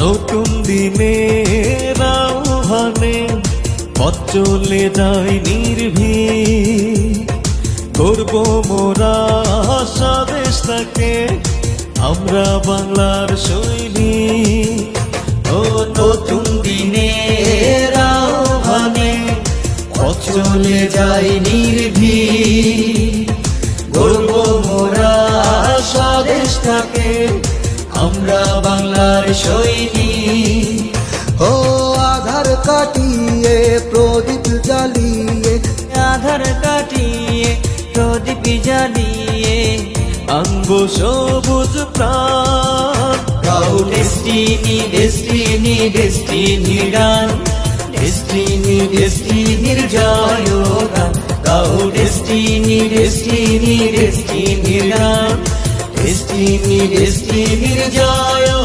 নতুন দিনের আহ্বানে পথ চলে যায় নির্ভীক। করব মোরা স্বদেশটাকে আমরা বাংলার সৈনিক। ও নতুন দিনের আহ্বানে পথ চলে যায় নির্ভীক। গর্ব মোরা স্বদেশটাকে আমরা বাংলার সৈনিক। ও আধার কাটিয়ে প্রদীপ জ্বালিয়ে। আধার কাটিয়ে প্রদীপ জ্বালিয়ে। আঙ্গ সবুজ প্রাণ। গাও ডেস্টিনি ডেস্টিনি ডেস্টিনি গান ডেস্টিনি ডেস্টিনির জয় গান গাও ডেস্টিনি ডেস্টিনি ডেস্টিনির গান ডেস্টিনি ডেস্টিনির জয়